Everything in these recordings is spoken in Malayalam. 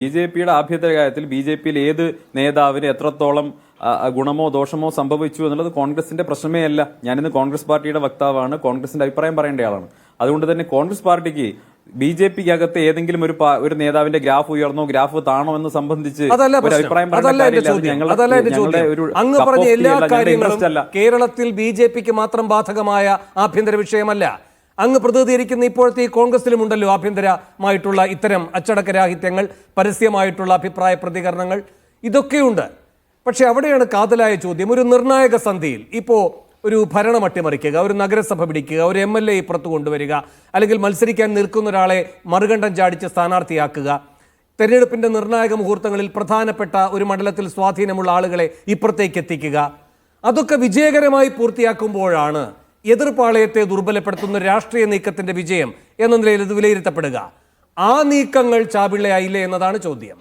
ബി ജെ പിയുടെ ആഭ്യന്തര കാര്യത്തിൽ ബി ജെ പിയിൽ ഏത് നേതാവിന് എത്രത്തോളം ഗുണമോ ദോഷമോ സംഭവിച്ചു എന്നുള്ളത് കോൺഗ്രസിന്റെ പ്രശ്നമേ അല്ല. ഞാനിന്ന് കോൺഗ്രസ് പാർട്ടിയുടെ വക്താവാണ്. കോൺഗ്രസിന്റെ അഭിപ്രായം പറയേണ്ട ആളാണ്. അതുകൊണ്ട് തന്നെ കോൺഗ്രസ് പാർട്ടിക്ക് ബി ജെ പിക്ക് അകത്ത് ഏതെങ്കിലും ഒരു ഒരു നേതാവിന്റെ ഗ്രാഫ് ഉയർന്നോ ഗ്രാഫ് താണോ എന്ന് സംബന്ധിച്ച് ഒരു അഭിപ്രായം അങ്ങ് പറഞ്ഞ എല്ലാ കാര്യങ്ങളും കേരളത്തിൽ ബി ജെ പിക്ക് മാത്രം ബാധകമായ ആഭ്യന്തര വിഷയമല്ല. അങ്ങ് പ്രതിനിധീകരിക്കുന്ന ഇപ്പോഴത്തെ ഈ കോൺഗ്രസിലുമുണ്ടല്ലോ ആഭ്യന്തരമായിട്ടുള്ള ഇത്തരം അച്ചടക്കരാഹിത്യങ്ങൾ പരസ്യമായിട്ടുള്ള അഭിപ്രായ പ്രതികരണങ്ങൾ. ഇതൊക്കെയുണ്ട്. പക്ഷേ അവിടെയാണ് കാതലായ ചോദ്യം. ഒരു നിർണായക സന്ധിയിൽ ഇപ്പോൾ ഒരു ഭരണം അട്ടിമറിക്കുക ഒരു നഗരസഭ പിടിക്കുക ഒരു എം എൽ എ ഇപ്പുറത്ത് കൊണ്ടുവരിക അല്ലെങ്കിൽ മത്സരിക്കാൻ നിൽക്കുന്ന ഒരാളെ മറുകണ്ഠം ചാടിച്ച് സ്ഥാനാർത്ഥിയാക്കുക. തെരഞ്ഞെടുപ്പിന്റെ നിർണായക മുഹൂർത്തങ്ങളിൽ പ്രധാനപ്പെട്ട ഒരു മണ്ഡലത്തിൽ സ്വാധീനമുള്ള ആളുകളെ ഇപ്പുറത്തേക്ക് എത്തിക്കുക. അതൊക്കെ വിജയകരമായി പൂർത്തിയാക്കുമ്പോഴാണ് എതിർപ്പാളയത്തെ ദുർബലപ്പെടുത്തുന്ന രാഷ്ട്രീയ നീക്കത്തിന്റെ വിജയം എന്ന നിലയിൽ ഇത് വിലയിരുത്തപ്പെടുക. ആ നീക്കങ്ങൾ ചാപിള്ളയായില്ലേ എന്നതാണ് ചോദ്യം.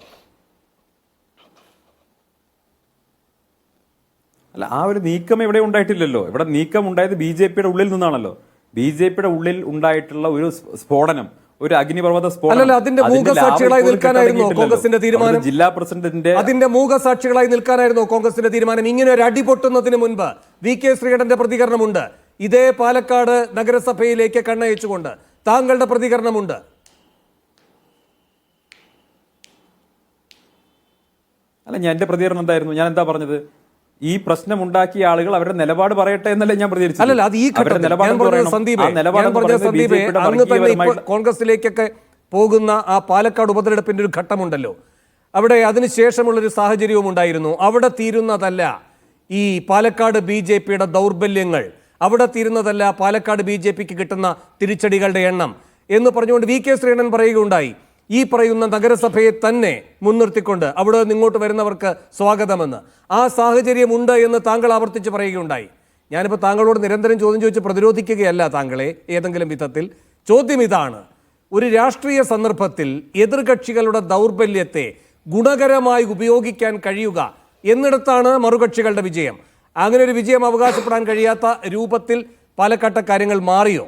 അല്ല ആ ഒരു നീക്കം ഇവിടെ ഉണ്ടായിട്ടില്ലല്ലോ? ഇവിടെ നീക്കം ഉണ്ടായത് ബി ജെ പിയുടെ ഉള്ളിൽ നിന്നാണല്ലോ. ബി ജെ പിയുടെ ഉള്ളിൽ ഉണ്ടായിട്ടുള്ള ഒരു സ്ഫോടനം ഒരു അഗ്നിപർവത സ്ഫോടനം. അതിന്റെ മൂകസാക്ഷികളായി കോൺഗ്രസിന്റെ തീരുമാനം? ജില്ലാ പ്രസിഡന്റിന്റെ അതിന്റെ മൂകസാക്ഷികളായി നിൽക്കാനായിരുന്നു കോൺഗ്രസിന്റെ തീരുമാനം? ഇങ്ങനെ ഒരു അടിപൊട്ടുന്നതിന് മുൻപ് വി കെ ശ്രീകണ്ഠന്റെ പ്രതികരണമുണ്ട്. ഇതേ പാലക്കാട് നഗരസഭയിലേക്ക് കണ്ണയച്ചുകൊണ്ട് താങ്കളുടെ പ്രതികരണമുണ്ട്. അല്ല ഞാൻ എന്റെ പ്രതികരണം എന്തായിരുന്നു? ഞാൻ എന്താ പറഞ്ഞത്? ഈ പ്രശ്നം ഉണ്ടാക്കിയ ആളുകൾ അവരുടെ നിലപാട് പറയട്ടെ എന്നല്ലേ ഞാൻ പ്രതികരിച്ചത്. അല്ലല്ല അത് ഈ ഘട്ടത്തിൽ. കോൺഗ്രസിലേക്കൊക്കെ പോകുന്ന ആ പാലക്കാട് ഉപതെരഞ്ഞെടുപ്പിന്റെ ഒരു ഘട്ടമുണ്ടല്ലോ. അവിടെ അതിനുശേഷമുള്ളൊരു സാഹചര്യവും ഉണ്ടായിരുന്നു അവിടെ തീരുന്നതല്ല ഈ പാലക്കാട് ബി ജെ പിയുടെ ദൗർബല്യങ്ങൾ. അവിടെ തീരുന്നതല്ല പാലക്കാട് ബി ജെ പിക്ക് കിട്ടുന്ന തിരിച്ചടികളുടെ എണ്ണം. എന്ന് പറഞ്ഞുകൊണ്ട് വി കെ ശ്രീണൻ പറയുകയുണ്ടായി. ഈ പറയുന്ന നഗരസഭയെ തന്നെ മുൻനിർത്തിക്കൊണ്ട് അവിടെ നിങ്ങോട്ട് വരുന്നവർക്ക് സ്വാഗതമെന്ന്. ആ സാഹചര്യമുണ്ട് എന്ന് താങ്കൾ ആവർത്തിച്ച് പറയുകയുണ്ടായി. ഞാനിപ്പോൾ താങ്കളോട് നിരന്തരം ചോദ്യം ചോദിച്ച് പ്രതിരോധിക്കുകയല്ല താങ്കളെ ഏതെങ്കിലും വിധത്തിൽ. ചോദ്യം ഇതാണ്. ഒരു രാഷ്ട്രീയ സന്ദർഭത്തിൽ എതിർകക്ഷികളുടെ ദൗർബല്യത്തെ ഗുണകരമായി ഉപയോഗിക്കാൻ കഴിയുക എന്നിടത്താണ് മറുകക്ഷികളുടെ വിജയം. അങ്ങനെ ഒരു വിജയം അവകാശപ്പെടാൻ കഴിയാത്ത രൂപത്തിൽ പാലക്കാട്ടെ കാര്യങ്ങൾ മാറിയോ?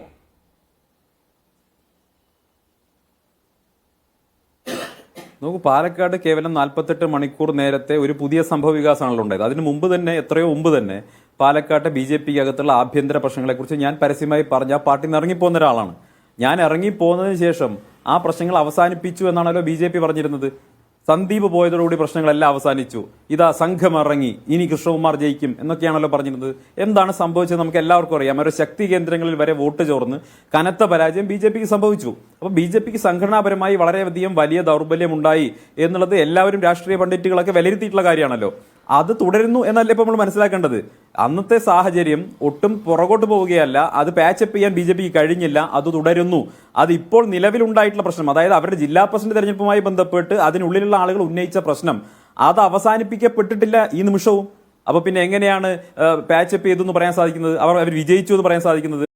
നോക്കൂ പാലക്കാട് കേവലം നാൽപ്പത്തെട്ട് മണിക്കൂർ നേരത്തെ ഒരു പുതിയ സംഭവ വികാസമാണല്ലോ ഉണ്ടായത്. അതിന് മുമ്പ് തന്നെ എത്രയോ മുമ്പ് തന്നെ പാലക്കാട്ടെ ബി ജെ പിക്ക് അകത്തുള്ള ആഭ്യന്തര പ്രശ്നങ്ങളെക്കുറിച്ച് ഞാൻ പരസ്യമായി പറഞ്ഞ ആ നിന്ന് ഇറങ്ങിപ്പോകുന്ന ഒരാളാണ്. ഞാൻ ഇറങ്ങിപ്പോകുന്നതിന് ശേഷം ആ പ്രശ്നങ്ങൾ അവസാനിപ്പിച്ചു എന്നാണല്ലോ ബി ജെ പി പറഞ്ഞിരുന്നത്. സന്ദീപ് പോയതോടുകൂടി പ്രശ്നങ്ങളെല്ലാം അവസാനിച്ചു. ഇതാ സംഘം ഇറങ്ങി ഇനി കൃഷ്ണകുമാർ ജയിക്കും എന്നൊക്കെയാണല്ലോ പറഞ്ഞിരുന്നത്. എന്താണ് സംഭവിച്ചത് നമുക്ക് എല്ലാവർക്കും അറിയാം. ഒരു ശക്തി കേന്ദ്രങ്ങളിൽ വരെ വോട്ട് ചോർന്ന് കനത്ത പരാജയം ബി ജെ പിക്ക് സംഭവിച്ചു. അപ്പോൾ ബി ജെ പിക്ക് സംഘടനാപരമായി വളരെയധികം വലിയ ദൗർബല്യം ഉണ്ടായി എന്നുള്ളത് എല്ലാവരും രാഷ്ട്രീയ പണ്ഡിറ്റുകളൊക്കെ വിലയിരുത്തിയിട്ടുള്ള കാര്യമാണല്ലോ. അത് തുടരുന്നു എന്നല്ലേ ഇപ്പോൾ നമ്മൾ മനസ്സിലാക്കേണ്ടത്. അന്നത്തെ സാഹചര്യം ഒട്ടും പുറകോട്ട് പോവുകയല്ല. അത് പാച്ചപ്പ് ചെയ്യാൻ ബി ജെ പിക്ക് കഴിഞ്ഞില്ല. അത് തുടരുന്നു. അത് ഇപ്പോൾ നിലവിലുണ്ടായിട്ടുള്ള പ്രശ്നം. അതായത് അവരുടെ ജില്ലാ പ്രസിഡന്റ് തെരഞ്ഞെടുപ്പുമായി ബന്ധപ്പെട്ട് അതിനുള്ളിലുള്ള ആളുകൾ ഉന്നയിച്ച പ്രശ്നം. അത് അവസാനിപ്പിക്കപ്പെട്ടിട്ടില്ല ഈ നിമിഷവും. അപ്പോൾ പിന്നെ എങ്ങനെയാണ് പാച്ചപ്പ് ചെയ്തു എന്ന് പറയാൻ സാധിക്കുന്നത്? അവർ അവർ വിജയിച്ചു എന്ന് പറയാൻ സാധിക്കുന്നത്?